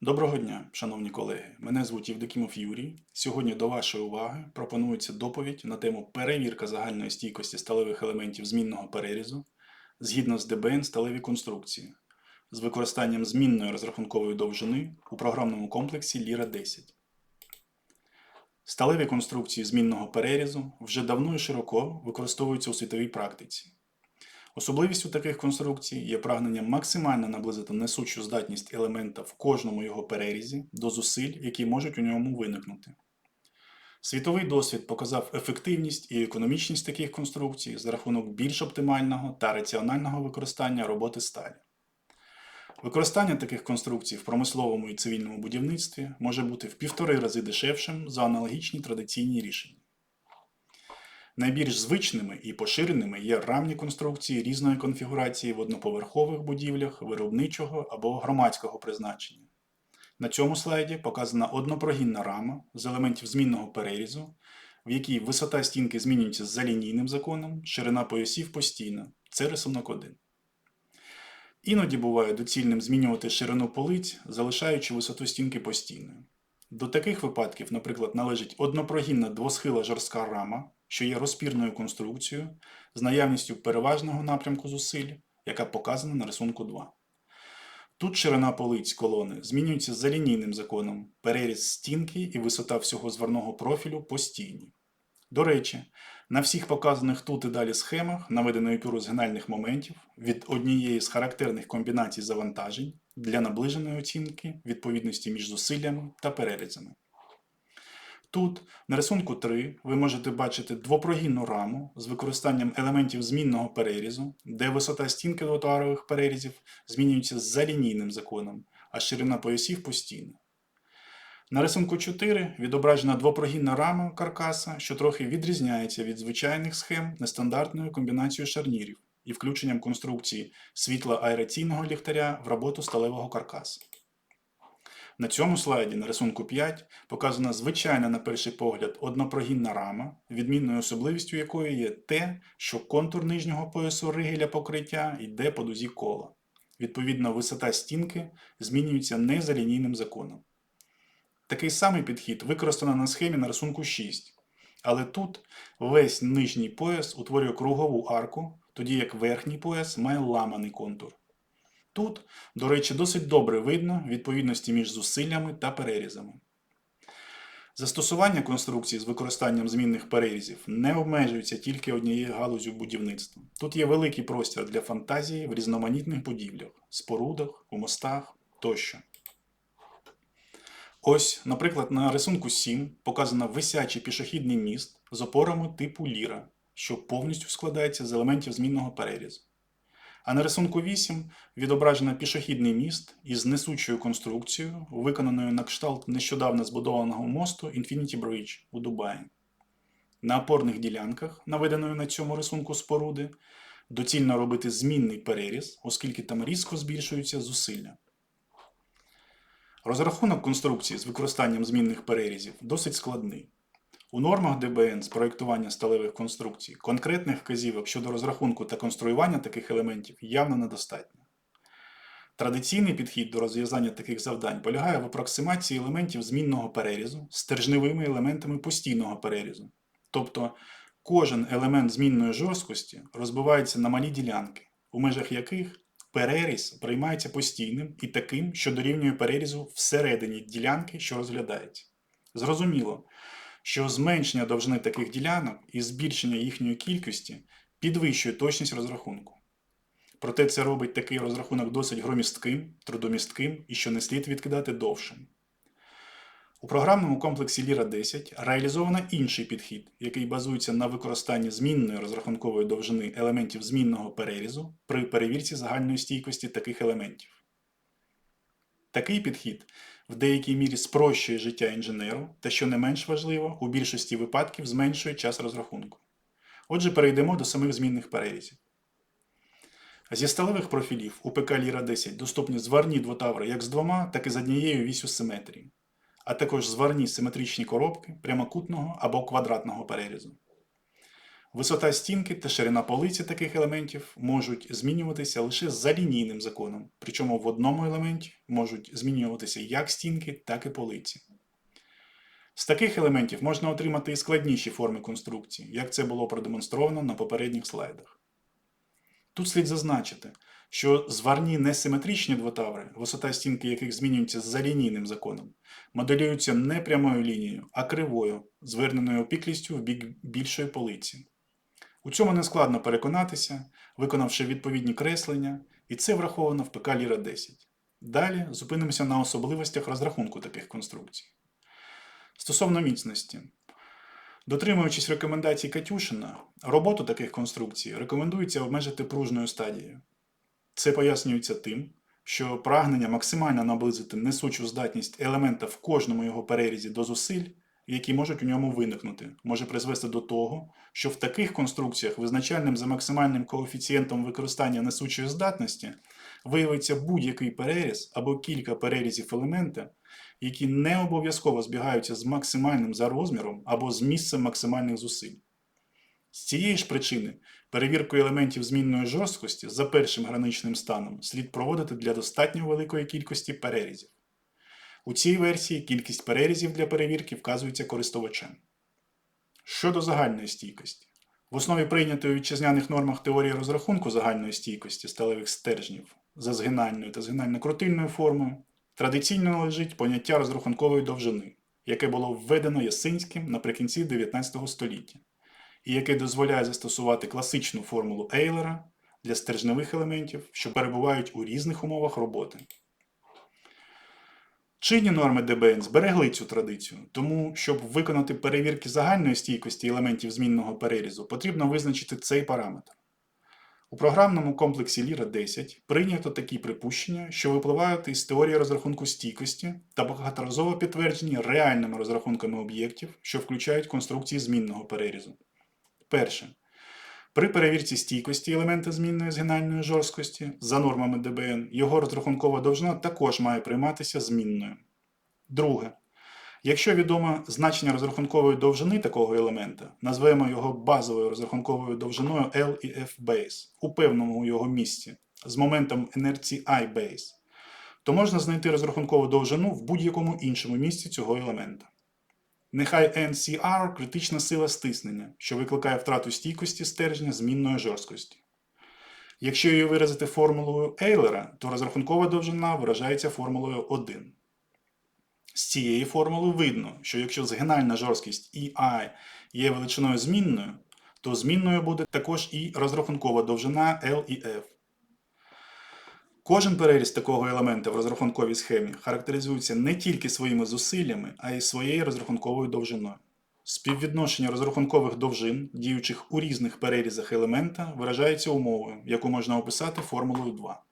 Доброго дня, шановні колеги. Мене звуть Євдокімов Юрій. Сьогодні до вашої уваги пропонується доповідь на тему перевірка загальної стійкості сталевих елементів змінного перерізу згідно з ДБН сталеві конструкції з використанням змінної розрахункової довжини у програмному комплексі Ліра 10. Сталеві конструкції змінного перерізу вже давно і широко використовуються у світовій практиці. Особливістю таких конструкцій є прагнення максимально наблизити несучу здатність елемента в кожному його перерізі до зусиль, які можуть у ньому виникнути. Світовий досвід показав ефективність і економічність таких конструкцій за рахунок більш оптимального та раціонального використання роботи сталі. Використання таких конструкцій в промисловому і цивільному будівництві може бути в півтори рази дешевшим за аналогічні традиційні рішення. Найбільш звичними і поширеними є рамні конструкції різної конфігурації в одноповерхових будівлях виробничого або громадського призначення. На цьому слайді показана однопрогінна рама з елементів змінного перерізу, в якій висота стінки змінюється за лінійним законом, ширина поясів постійна. Це рисунок 1. Іноді буває доцільним змінювати ширину полиць, залишаючи висоту стінки постійною. До таких випадків, наприклад, належить однопрогінна двосхила жорстка рама, що є розпірною конструкцією з наявністю переважного напрямку зусиль, яка показана на рисунку 2. Тут ширина полиць колони змінюється за лінійним законом, переріз стінки і висота всього зверного профілю постійні. До речі, на всіх показаних тут і далі схемах наведено епюру згинальних моментів від однієї з характерних комбінацій завантажень для наближеної оцінки відповідності між зусиллями та перерізами. Тут, на рисунку 3, ви можете бачити двопрогінну раму з використанням елементів змінного перерізу, де висота стінки двотарових перерізів змінюється за лінійним законом, а ширина поясів постійна. На рисунку 4 відображена двопрогінна рама каркаса, що трохи відрізняється від звичайних схем нестандартною комбінацією шарнірів і включенням конструкції світло-аераційного ліхтаря в роботу сталевого каркасу. На цьому слайді на рисунку 5 показана звичайна на перший погляд однопрогінна рама, відмінною особливістю якої є те, що контур нижнього поясу ригеля покриття йде по дузі кола. Відповідно, висота стінки змінюється не за лінійним законом. Такий самий підхід використано на схемі на рисунку 6. Але тут весь нижній пояс утворює кругову арку, тоді як верхній пояс має ламаний контур. Тут, до речі, досить добре видно відповідності між зусиллями та перерізами. Застосування конструкції з використанням змінних перерізів не обмежується тільки однією галузю будівництва. Тут є великий простір для фантазії в різноманітних будівлях, спорудах, у мостах тощо. Ось, наприклад, на рисунку 7 показано висячий пішохідний міст з опорами типу ліра, що повністю складається з елементів змінного перерізу. А на рисунку 8 відображено пішохідний міст із несучою конструкцією, виконаною на кшталт нещодавно збудованого мосту Infinity Bridge у Дубаї. На опорних ділянках, наведеної на цьому рисунку споруди, доцільно робити змінний переріз, оскільки там різко збільшуються зусилля. Розрахунок конструкції з використанням змінних перерізів досить складний. У нормах ДБН з проєктування сталевих конструкцій конкретних вказівок щодо розрахунку та конструювання таких елементів явно недостатньо. Традиційний підхід до розв'язання таких завдань полягає в апроксимації елементів змінного перерізу з стержневими елементами постійного перерізу. Тобто кожен елемент змінної жорсткості розбивається на малі ділянки, у межах яких переріз приймається постійним і таким, що дорівнює перерізу всередині ділянки, що розглядається. Зрозуміло, що зменшення довжини таких ділянок і збільшення їхньої кількості підвищує точність розрахунку. Проте це робить такий розрахунок досить громістким, трудомістким і що не слід відкидати довшим. У програмному комплексі Ліра 10 реалізовано інший підхід, який базується на використанні змінної розрахункової довжини елементів змінного перерізу при перевірці загальної стійкості таких елементів. Такий підхід в деякій мірі спрощує життя інженеру та, що не менш важливо, у більшості випадків зменшує час розрахунку. Отже, перейдемо до самих змінних перерізів. Зі сталевих профілів у ПК Ліра 10 доступні зварні двотаври як з двома, так і з однією вісю симетрії, а також зварні симетричні коробки прямокутного або квадратного перерізу. Висота стінки та ширина полиці таких елементів можуть змінюватися лише за лінійним законом, причому в одному елементі можуть змінюватися як стінки, так і полиці. З таких елементів можна отримати і складніші форми конструкції, як це було продемонстровано на попередніх слайдах. Тут слід зазначити, що зварні несиметричні двотаври, висота стінки яких змінюється за лінійним законом, моделюються не прямою лінією, а кривою, зверненою опіклістю в бік більшої полиці. У цьому нескладно переконатися, виконавши відповідні креслення, і це враховано в ПК Ліра 10. Далі зупинимося на особливостях розрахунку таких конструкцій. Стосовно міцності. Дотримуючись рекомендацій Катюшина, роботу таких конструкцій рекомендується обмежити пружною стадією. Це пояснюється тим, що прагнення максимально наблизити несучу здатність елемента в кожному його перерізі до зусиль, які можуть у ньому виникнути, може призвести до того, що в таких конструкціях визначальним за максимальним коефіцієнтом використання несучої здатності виявиться будь-який переріз або кілька перерізів елемента, які не обов'язково збігаються з максимальним за розміром або з місцем максимальних зусиль. З цієї ж причини перевірку елементів змінної жорсткості за першим граничним станом слід проводити для достатньо великої кількості перерізів. У цій версії кількість перерізів для перевірки вказується користувачем. Щодо загальної стійкості. В основі прийнятої у вітчизняних нормах теорії розрахунку загальної стійкості сталевих стержнів за згинальною та згинально-крутильною формою традиційно лежить поняття розрахункової довжини, яке було введено Ясинським наприкінці 19 століття, і яке дозволяє застосувати класичну формулу Ейлера для стержневих елементів, що перебувають у різних умовах роботи. Чинні норми ДБН зберегли цю традицію, тому, щоб виконати перевірки загальної стійкості елементів змінного перерізу, потрібно визначити цей параметр. У програмному комплексі Ліра 10 прийнято такі припущення, що випливають із теорії розрахунку стійкості та багаторазово підтверджені реальними розрахунками об'єктів, що включають конструкції змінного перерізу. Перше. При перевірці стійкості елемента змінної згинальної жорсткості за нормами ДБН його розрахункова довжина також має прийматися змінною. Друге. Якщо відомо значення розрахункової довжини такого елемента, назвемо його базовою розрахунковою довжиною L і F base у певному його місці з моментом інерції I base, то можна знайти розрахункову довжину в будь-якому іншому місці цього елемента. Нехай NCR – критична сила стиснення, що викликає втрату стійкості стержня змінної жорсткості. Якщо її виразити формулою Ейлера, то розрахункова довжина виражається формулою 1. З цієї формули видно, що якщо згинальна жорсткість EI є величиною змінною, то змінною буде також і розрахункова довжина L і F. Кожен переріз такого елемента в розрахунковій схемі характеризується не тільки своїми зусиллями, а й своєю розрахунковою довжиною. Співвідношення розрахункових довжин, діючих у різних перерізах елемента, виражається умовою, яку можна описати формулою 2.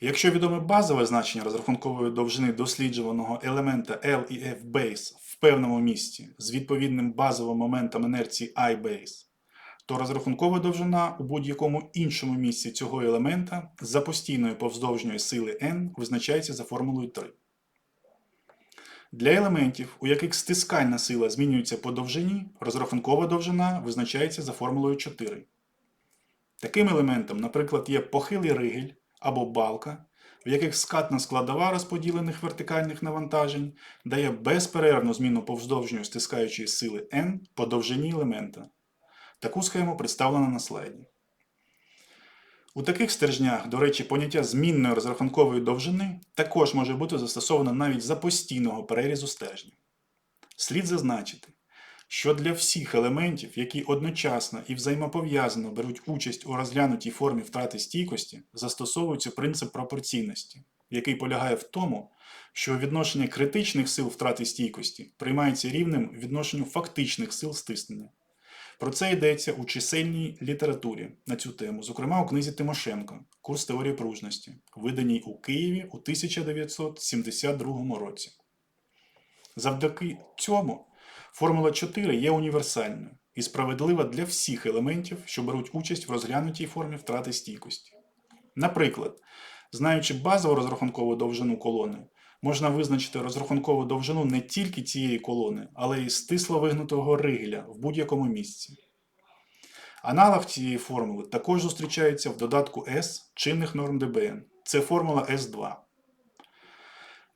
Якщо відоме базове значення розрахункової довжини досліджуваного елемента L і F base в певному місці з відповідним базовим моментом інерції I base, то розрахункова довжина у будь-якому іншому місці цього елемента за постійної повздовжньої сили n визначається за формулою 3. Для елементів, у яких стискальна сила змінюється по довжині, розрахункова довжина визначається за формулою 4. Таким елементом, наприклад, є похилий ригель або балка, в яких скатна складова розподілених вертикальних навантажень дає безперервну зміну повздовжньої стискаючої сили n по довжині елемента. Таку схему представлено на слайді. У таких стержнях, до речі, поняття змінної розрахункової довжини також може бути застосовано навіть за постійного перерізу стержня. Слід зазначити, що для всіх елементів, які одночасно і взаємопов'язано беруть участь у розглянутій формі втрати стійкості, застосовується принцип пропорційності, який полягає в тому, що відношення критичних сил втрати стійкості приймається рівнем відношенню фактичних сил стиснення. Про це йдеться у чисельній літературі на цю тему, зокрема у книзі Тимошенко Курс теорії пружності, виданій у Києві у 1972 році. Завдяки цьому формула 4 є універсальною і справедлива для всіх елементів, що беруть участь в розглянутій формі втрати стійкості. Наприклад, знаючи базову розрахункову довжину колони, можна визначити розрахункову довжину не тільки цієї колони, але й стисло вигнутого ригеля в будь-якому місці. Аналог цієї формули також зустрічається в додатку S чинних норм ДБН. Це формула S2.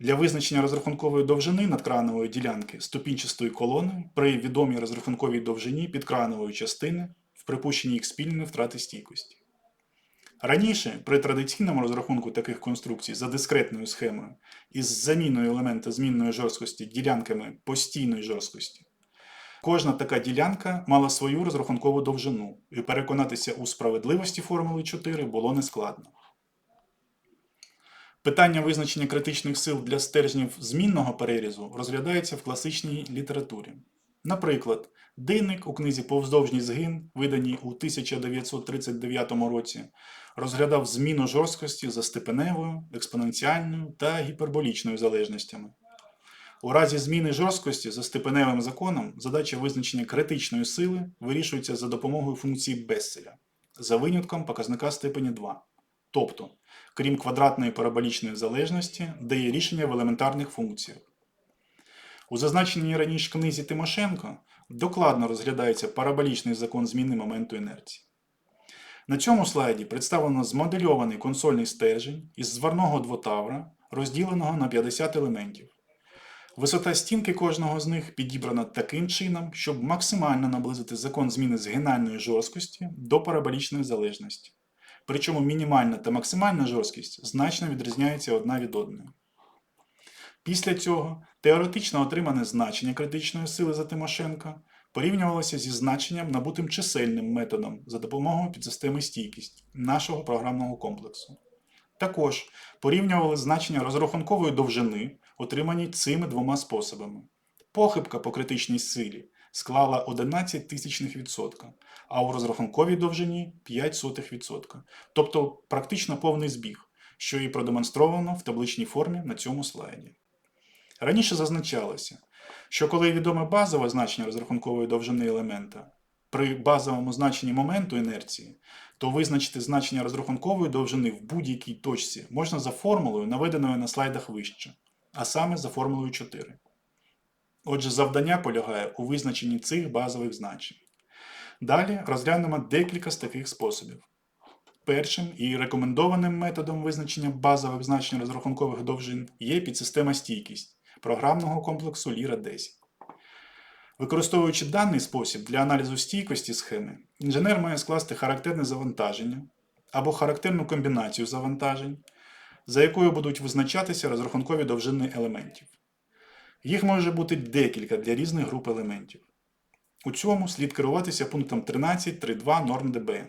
Для визначення розрахункової довжини надкранової ділянки ступінчастої колони при відомій розрахунковій довжині підкранової частини в припущенні їх спільної втрати стійкості. Раніше, при традиційному розрахунку таких конструкцій за дискретною схемою із заміною елемента змінної жорсткості ділянками постійної жорсткості, кожна така ділянка мала свою розрахункову довжину, і переконатися у справедливості формули 4 було нескладно. Питання визначення критичних сил для стержнів змінного перерізу розглядається в класичній літературі. Наприклад, Дейник у книзі Повздовжній згин, виданій у 1939 році, розглядав зміну жорсткості за степеневою, експоненціальною та гіперболічною залежностями. У разі зміни жорсткості за степеневим законом задача визначення критичної сили вирішується за допомогою функції Бесселя за винятком показника степені 2. Тобто, крім квадратної параболічної залежності, де є рішення в елементарних функціях. У зазначеній раніше книзі Тимошенко докладно розглядається параболічний закон зміни моменту інерції. На цьому слайді представлено змодельований консольний стержень із зварного двотавра, розділеного на 50 елементів. Висота стінки кожного з них підібрана таким чином, щоб максимально наблизити закон зміни згинальної жорсткості до параболічної залежності. Причому мінімальна та максимальна жорсткість значно відрізняються одна від одної. Після цього теоретично отримане значення критичної сили за Тимошенка порівнювалося зі значенням набутим чисельним методом за допомогою підсистеми стійкість нашого програмного комплексу. Також порівнювали значення розрахункової довжини, отримані цими двома способами. Похибка по критичній силі склала 11 тисячних відсотка, а у розрахунковій довжині 5 сотих відсотка, тобто практично повний збіг, що і продемонстровано в табличній формі на цьому слайді. Раніше зазначалося, що коли відоме базове значення розрахункової довжини елемента при базовому значенні моменту інерції, то визначити значення розрахункової довжини в будь-якій точці можна за формулою, наведеною на слайдах вище, а саме за формулою 4. Отже, завдання полягає у визначенні цих базових значень. Далі розглянемо декілька з таких способів. Першим і рекомендованим методом визначення базових значень розрахункових довжин є підсистема стійкість програмного комплексу Ліра 10. Використовуючи даний спосіб для аналізу стійкості схеми, інженер має скласти характерне завантаження або характерну комбінацію завантажень, за якою будуть визначатися розрахункові довжини елементів. Їх може бути декілька для різних груп елементів. У цьому слід керуватися пунктом 13.3.2 норм ДБН.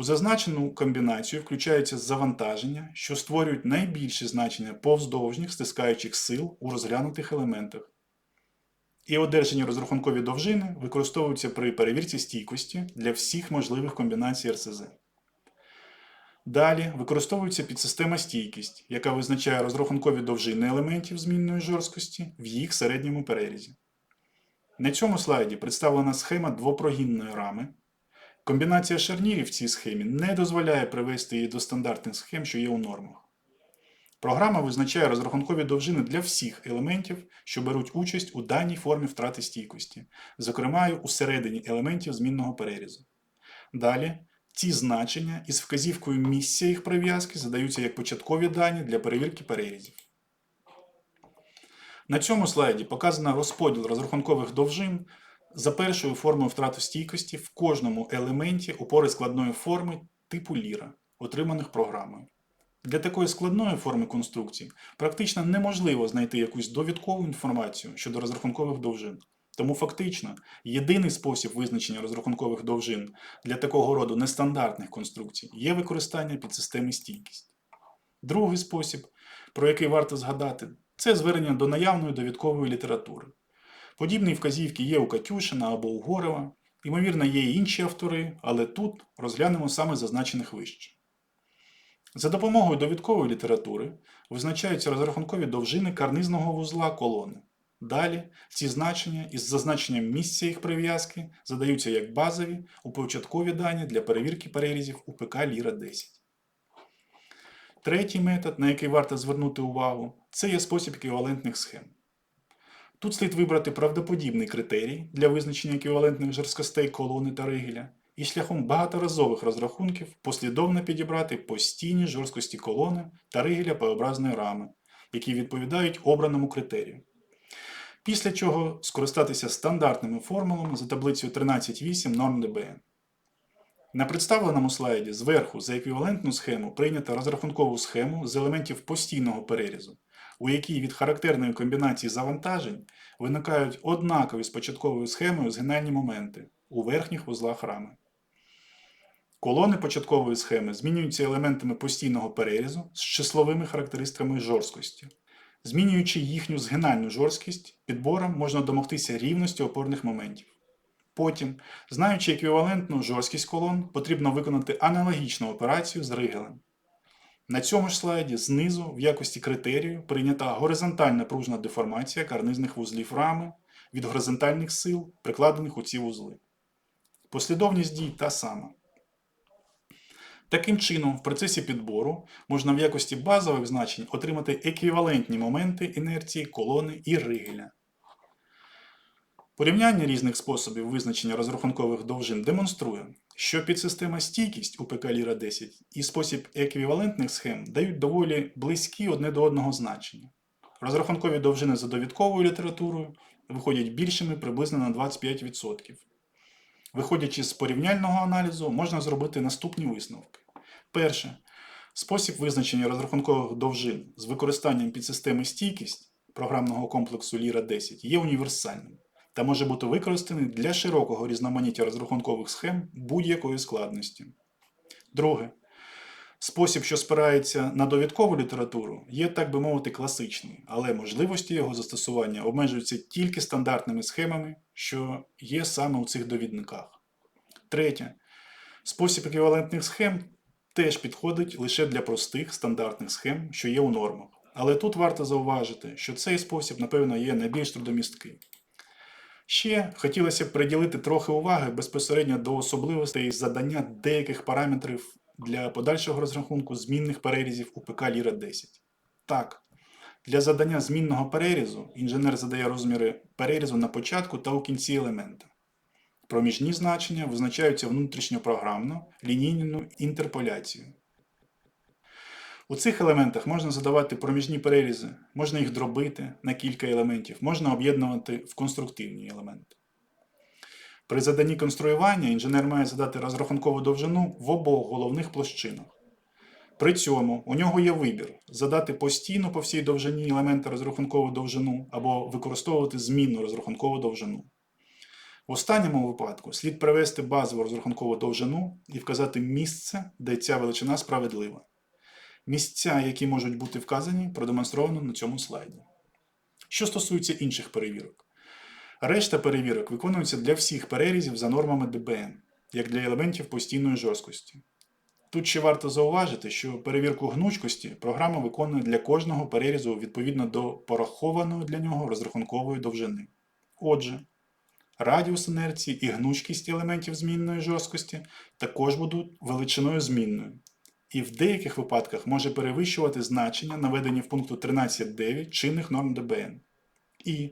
У зазначену комбінацію включаються завантаження, що створюють найбільші значення повздовжніх стискаючих сил у розглянутих елементах. І одержані розрахункові довжини використовуються при перевірці стійкості для всіх можливих комбінацій РСЗ. Далі використовується підсистема стійкість, яка визначає розрахункові довжини елементів змінної жорсткості в їх середньому перерізі. На цьому слайді представлена схема двопрогінної рами. Комбінація шарнірів в цій схемі не дозволяє привести її до стандартних схем, що є у нормах. Програма визначає розрахункові довжини для всіх елементів, що беруть участь у даній формі втрати стійкості, зокрема й у середині елементів змінного перерізу. Далі ці значення із вказівкою місця їх прив'язки задаються як початкові дані для перевірки перерізів. На цьому слайді показано розподіл розрахункових довжин за першою формою втрати стійкості в кожному елементі опори складної форми типу ліра, отриманих програмою. Для такої складної форми конструкції практично неможливо знайти якусь довідкову інформацію щодо розрахункових довжин. Тому фактично єдиний спосіб визначення розрахункових довжин для такого роду нестандартних конструкцій є використання підсистеми стійкість. Другий спосіб, про який варто згадати, це звернення до наявної довідкової літератури. Подібні вказівки є у Катюшина або у Горева, ймовірно, є і інші автори, але тут розглянемо саме зазначених вище. За допомогою довідкової літератури визначаються розрахункові довжини карнизного вузла колони. Далі ці значення із зазначенням місця їх прив'язки задаються як базові у початкові дані для перевірки перерізів УПК Ліра 10. Третій метод, на який варто звернути увагу, це є спосіб еквівалентних схем. Тут слід вибрати правдоподібний критерій для визначення еквівалентних жорсткостей колони та ригеля і шляхом багаторазових розрахунків послідовно підібрати постійні жорсткості колони та ригеля П-образної рами, які відповідають обраному критерію. Після чого скористатися стандартними формулами за таблицею 13.8 норм ДБН. На представленому слайді зверху за еквівалентну схему прийнято розрахункову схему з елементів постійного перерізу, у якій від характерної комбінації завантажень виникають однакові з початковою схемою згинальні моменти у верхніх вузлах рами. Колони початкової схеми змінюються елементами постійного перерізу з числовими характеристиками жорсткості. Змінюючи їхню згинальну жорсткість, підбором можна домогтися рівності опорних моментів. Потім, знаючи еквівалентну жорсткість колон, потрібно виконати аналогічну операцію з ригелем. На цьому ж слайді знизу в якості критерію прийнята горизонтальна пружна деформація карнизних вузлів рами від горизонтальних сил, прикладених у ці вузли. Послідовність дій та сама. Таким чином, в процесі підбору можна в якості базових значень отримати еквівалентні моменти інерції колони і ригеля. Порівняння різних способів визначення розрахункових довжин демонструє, що підсистема стійкість у ПК Ліра 10 і спосіб еквівалентних схем дають доволі близькі одне до одного значення. Розрахункові довжини за довідковою літературою виходять більшими приблизно на 25%. Виходячи з порівняльного аналізу, можна зробити наступні висновки. Перше. Спосіб визначення розрахункових довжин з використанням підсистеми стійкість програмного комплексу Ліра 10 є універсальним та може бути використаний для широкого різноманіття розрахункових схем будь-якої складності. Друге. Спосіб, що спирається на довідкову літературу, є, так би мовити, класичний, але можливості його застосування обмежуються тільки стандартними схемами, що є саме у цих довідниках. Третє. Спосіб еквівалентних схем теж підходить лише для простих стандартних схем, що є у нормах. Але тут варто зауважити, що цей спосіб, напевно, є найбільш трудомісткий. Ще хотілося б приділити трохи уваги безпосередньо до особливостей задання деяких параметрів для подальшого розрахунку змінних перерізів у ПК Ліра 10. Так, для задання змінного перерізу інженер задає розміри перерізу на початку та у кінці елемента. Проміжні значення визначаються внутрішньопрограмно лінійною інтерполяцією. У цих елементах можна задавати проміжні перерізи, можна їх дробити на кілька елементів, можна об'єднувати в конструктивні елементи. При заданні конструювання інженер має задати розрахункову довжину в обох головних площинах. При цьому у нього є вибір задати постійно по всій довжині елемента розрахункову довжину або використовувати змінну розрахункову довжину. В останньому випадку слід привести базову розрахункову довжину і вказати місце, де ця величина справедлива. Місця, які можуть бути вказані, продемонстровано на цьому слайді. Що стосується інших перевірок. Решта перевірок виконується для всіх перерізів за нормами ДБН, як для елементів постійної жорсткості. Тут ще варто зауважити, що перевірку гнучкості програма виконує для кожного перерізу відповідно до порахованої для нього розрахункової довжини. Отже, радіус інерції і гнучкість елементів змінної жорсткості також будуть величиною змінною, і в деяких випадках може перевищувати значення, наведені в пункту 13.9 чинних норм ДБН. І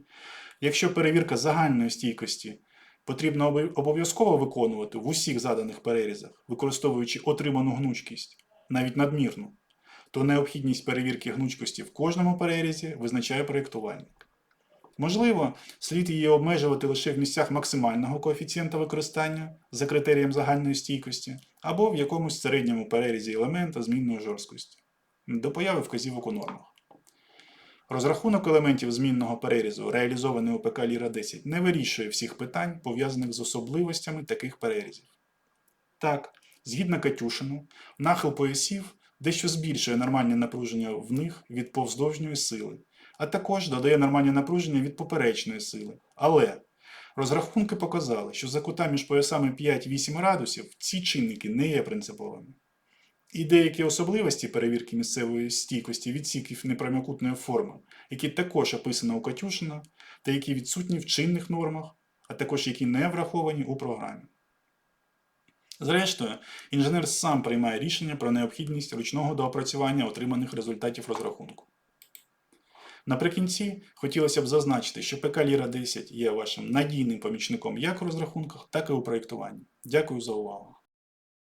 якщо перевірка загальної стійкості потрібно обов'язково виконувати в усіх заданих перерізах, використовуючи отриману гнучкість, навіть надмірну, то необхідність перевірки гнучкості в кожному перерізі визначає проєктувальник. Можливо, слід її обмежувати лише в місцях максимального коефіцієнта використання за критерієм загальної стійкості або в якомусь середньому перерізі елемента змінної жорсткості до появи вказівок у нормах. Розрахунок елементів змінного перерізу, реалізований у ПК Ліра 10, не вирішує всіх питань, пов'язаних з особливостями таких перерізів. Так, згідно Катюшину, нахил поясів дещо збільшує нормальне напруження в них від повздовжньої сили, а також додає нормальне напруження від поперечної сили. Але розрахунки показали, що за кута між поясами 5-8 градусів ці чинники не є принциповими. І деякі особливості перевірки місцевої стійкості відсіків непрямокутної форми, які також описано у Катюшина, та які відсутні в чинних нормах, а також які не враховані у програмі. Зрештою, інженер сам приймає рішення про необхідність ручного доопрацювання отриманих результатів розрахунку. Наприкінці хотілося б зазначити, що ПК Ліра 10 є вашим надійним помічником як у розрахунках, так і у проєктуванні. Дякую за увагу.